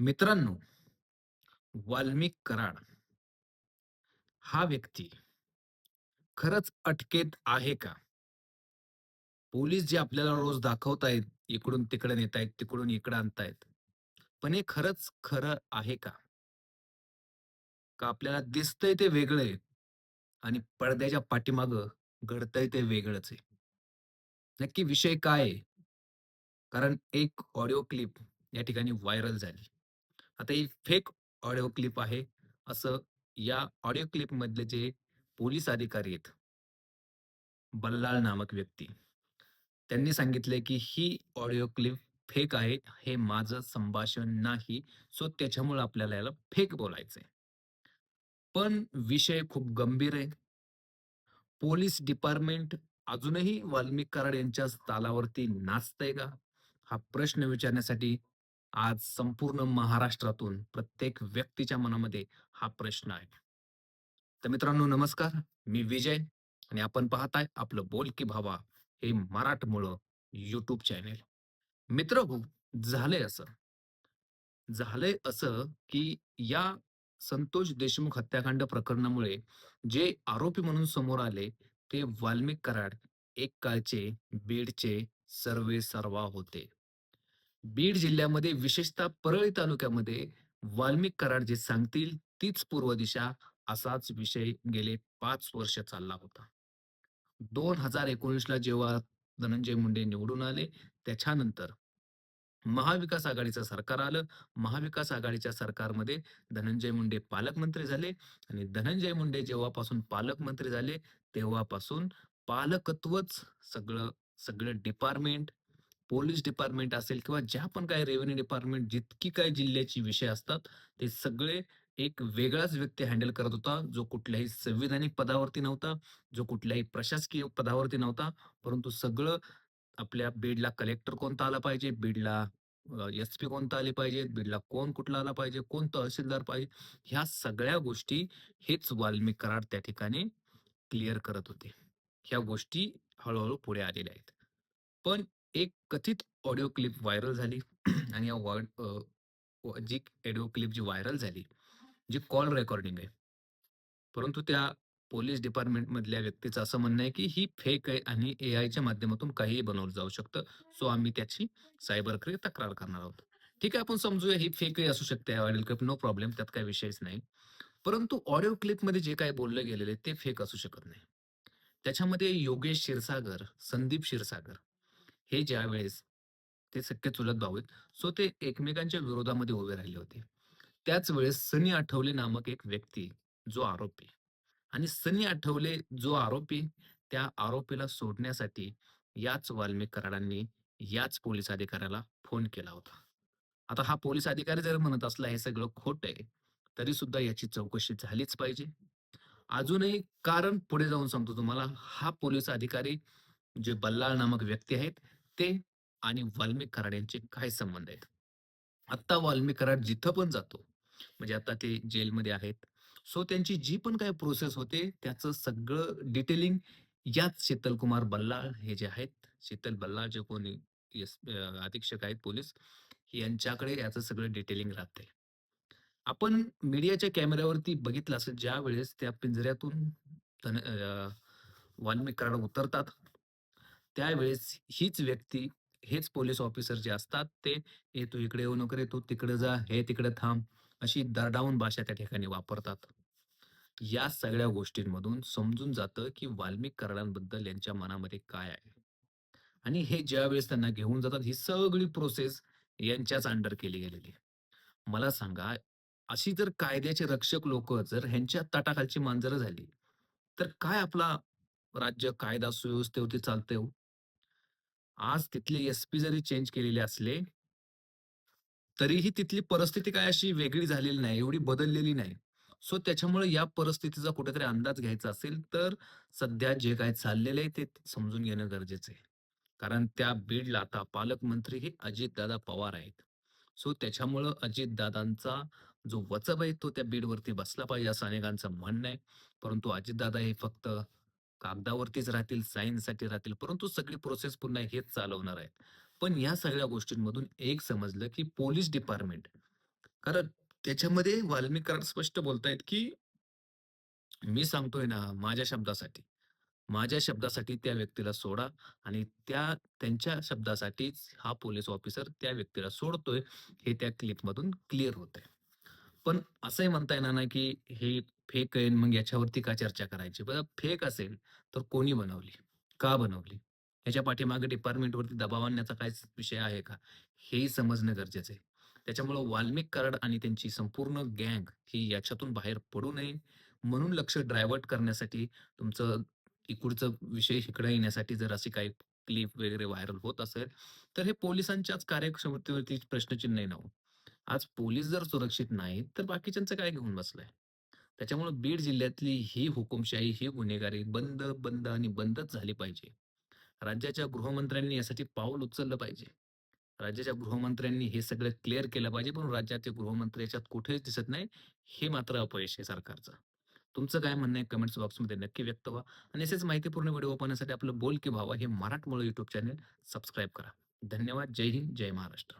मित्रांनो, वाल्मिक कराड हा व्यक्ती खरंच अटकेत आहे का? पोलीस जे आपल्याला रोज दाखवतायत, इकडून तिकडे नेतायत, तिकडून इकडे आणतायत. पण हे खरंच खरं आहे का? का आपल्याला दिसतंय ते वेगळं आहे आणि पडद्याच्या पाठीमागं घडतंय ते वेगळंच आहे. नक्की विषय काय कारण एक ऑडिओ क्लिप या ठिकाणी व्हायरल झाली. आता ही फेक ऑडिओ क्लिप आहे, असं या ऑडिओ क्लिप मधले जे पोलीस अधिकारी आहेत, बल्लाळ नामक व्यक्ती, त्यांनी सांगितले की ही ऑडिओ क्लिप फेक आहे. हे माझं संभाषण नाही. सो त्याच्यामुळे आपल्याला याला फेक बोलायचंय. पण विषय खूप गंभीर आहे. पोलीस डिपार्टमेंट अजूनही वाल्मिक कराड यांच्या तालावरती नाचतंय का? हा प्रश्न विचारण्यासाठी आज संपूर्ण महाराष्ट्रातून प्रत्येक व्यक्तीच्या मनामध्ये हा प्रश्न आहे. तर मित्रांनो नमस्कार. मी विजय आणि आपण पाहताय आपलं बोल की भावा हे मराठमोळं यूट्यूब चॅनेल. मित्रहो, झालंय असं झालंय असं, की या संतोष देशमुख हत्याकांड प्रकरणामुळे जे आरोपी म्हणून समोर आले, ते वाल्मिक कराड एक काळचे बीडचे सर्वे सर्वा होते. बीड जिल्ह्यामध्ये विशेषतः परळी तालुक्यामध्ये वाल्मिक कराड जे सांगतील तीच पूर्व दिशा असाच विषय गेले पाच वर्ष चालला होता. 2019 ला जेव्हा धनंजय मुंडे निवडून आले, त्याच्यानंतर महाविकास आघाडीचं सरकार आलं. महाविकास आघाडीच्या सरकारमध्ये धनंजय मुंडे पालकमंत्री झाले आणि धनंजय मुंडे जेव्हापासून पालकमंत्री झाले, तेव्हापासून पालकत्वच सगळं सगळं डिपार्टमेंट, पोलीस डिपार्टमेंट असेल किंवा ज्या पण काही रेव्हेन्यू डिपार्टमेंट जितकी काही जिल्ह्याची विषय असतात, ते सगळे एक वेगळाच व्यक्ती हँडल करत होता, जो कुठल्याही संविधानिक पदावरती नव्हता, जो कुठल्याही प्रशासकीय पदावरती नव्हता, परंतु सगळं आपल्या बीडला कलेक्टर कोणता आला पाहिजे, बीडला एस-पी कोणता आले पाहिजे, बीडला कोण कुठला आला पाहिजे, कोण तहसीलदार पाहिजे, ह्या सगळ्या गोष्टी हेच वाल्मिक कराड त्या ठिकाणी क्लिअर करत होते. ह्या गोष्टी हळूहळू पुढे आलेल्या आहेत. पण एक कथित ऑडिओ क्लिप व्हायरल झाली आणि या व्हॉ जी ऑडिओ क्लिप जी व्हायरल झाली, जी कॉल रेकॉर्डिंग आहे. परंतु त्या पोलीस डिपार्टमेंटमधल्या व्यक्तीचं असं म्हणणं आहे, की ही फेक आहे आणि ए आयच्या माध्यमातून काहीही बनवलं जाऊ शकतं. सो आम्ही त्याची सायबर सायबरकडे तक्रार करणार आहोत. ठीक आहे, आपण समजूया ही फेकही असू शकते ऑडिओ क्लिप, नो प्रॉब्लेम त्यात काही विषयच नाही. परंतु ऑडिओ क्लिपमध्ये जे काही बोललं गेलेलं आहे, ते फेक असू शकत नाही. त्याच्यामध्ये योगेश क्षीरसागर, संदीप क्षीरसागर हे ज्यावेळेस ते सख्खे चुलत भाऊ आहेत. सो ते एकमेकांच्या विरोधामध्ये उभे राहिले होते. त्याच वेळेस सनी आठवले नामक एक व्यक्ती जो आरोपी आणि सनी आठवले जो आरोपी, त्या आरोपीला सोडण्यासाठी याच वाल्मिक कराडांनी याच पोलीस अधिकाऱ्याला फोन केला होता. आता हा पोलीस अधिकारी जर म्हणत असला हे सगळं खोट आहे, तरी सुद्धा याची चौकशी झालीच पाहिजे. अजूनही कारण पुढे जाऊन सांगतो तुम्हाला, हा पोलीस अधिकारी जे बल्लाळ नामक व्यक्ती आहेत, ते आणि वाल्मिक कराड यांचे काय संबंध आहेत. आत्ता वाल्मिक कराड जिथं पण जातो, म्हणजे आता ते जेलमध्ये आहेत. सो त्यांची जी पण काही प्रोसेस होते, त्याचं सगळं डिटेलिंग याच शीतल कुमार बल्लाळ हे जे आहेत, शीतल बल्लाळ जे कोणी अधीक्षक आहेत पोलीस, यांच्याकडे याचं सगळं डिटेलिंग राहते. आपण मीडियाच्या कॅमेऱ्यावरती बघितलं असेल, ज्यावेळेस त्या पिंजऱ्यातून धन वाल्मिक कराड उतरतात, त्यावेळेस हीच व्यक्ती, हेच पोलीस ऑफिसर जे असतात, ते "ए तू इकडे येऊ नको रे, तू तिकडे जा, हे तिकडे थांब." अशी दरडावून भाषा त्या ठिकाणी वापरतात. या सगळ्या गोष्टींमधून समजून जातं, की वाल्मिक कराडांबद्दल यांच्या मनामध्ये काय आहे. आणि हे ज्यावेळेस त्यांना घेऊन जातात, ही सगळी प्रोसेस यांच्याच अंडर केली गेलेली आहे. मला सांगा, अशी जर कायद्याचे रक्षक लोक जर ह्यांच्या तटाखालची मांजरं झाली, तर काय आपला राज्य कायदा सुव्यवस्थेवरती चालतंय हो? आज तिथले एस-पी जरी चेंज केलेले असले तरीही तिथली परिस्थिती काय अशी वेगळी झालेली नाही, एवढी बदललेली नाही. सो त्याच्यामुळे या परिस्थितीचा कुठेतरी अंदाज घ्यायचा असेल, तर सध्या जे काय चाललेलं आहे ते समजून घेणं गरजेचं आहे. कारण त्या बीडला आता पालकमंत्री हे अजितदादा पवार आहेत. सो त्याच्यामुळं अजितदादांचा जो वचब आहे तो त्या बीडवरती बसला पाहिजे असं अनेकांचं म्हणणं आहे. परंतु अजितदादा हे फक्त कागदावरतीच राहतील, साईनसाठी राहतील, परंतु सगळी प्रोसेस पुन्हा हेच चालवणार आहेत. पण या सगळ्या गोष्टींमधून एक समजलं, की पोलीस डिपार्टमेंट कारण त्याच्यामध्ये वाल्मिक स्पष्ट बोलतायत, की मी सांगतोय ना माझ्या शब्दासाठी. माझ्या शब्दासाठी त्या व्यक्तीला सोडा आणि त्या त्यांच्या शब्दासाठीच हा पोलीस ऑफिसर त्या व्यक्तीला सोडतोय, हे त्या क्लिपमधून क्लिअर होतंय. पण असंही म्हणता येणार नाही, की हे फेक आहे मग याच्यावरती का चर्चा करायची? बघा फेक असेल तर कोणी बनवली? का बनवली? याच्या पाठीमागे डिपार्टमेंटवरती दबाव आणण्याचा काय विषय आहे का? हेही समजणं गरजेचं आहे. त्याच्यामुळे वाल्मिक कराड आणि त्यांची संपूर्ण गँग ही याच्यातून बाहेर पडू नये म्हणून लक्ष ड्रायव्हर्ट करण्यासाठी तुमचं इकडचा विषय इकडे येण्यासाठी जर अशी काही क्लिप वगैरे व्हायरल होत असेल, तर हे पोलिसांच्याच कार्यक्षमतेवरती प्रश्नचिन्ह आहे ना हो. आज पोलीस जर सुरक्षित नाहीत, तर बाकीच्यांचं काय घेऊन बसलाय? त्याच्यामुळे बीड जिल्ह्यातली ही हुकुमशाही, ही गुन्हेगारी बंद, बंद आणि बंदच झाली पाहिजे. राज्याच्या गृहमंत्र्यांनी यासाठी पाऊल उचललं पाहिजे. राज्याच्या गृहमंत्र्यांनी हे सगळं क्लिअर केलं पाहिजे, पण राज्याचे गृहमंत्री याच्यात कुठेच दिसत नाही. हे मात्र अपयश आहे सरकारचं. तुमचं काय म्हणणं आहे कमेंट्स बॉक्समध्ये नक्की व्यक्त व्हा आणि असेच माहितीपूर्ण व्हिडिओ पाहण्यासाठी आपलं बोल की भावा हे मराठमोळं युट्यूब चॅनल सबस्क्राईब करा. धन्यवाद. जय हिंद, जय महाराष्ट्र.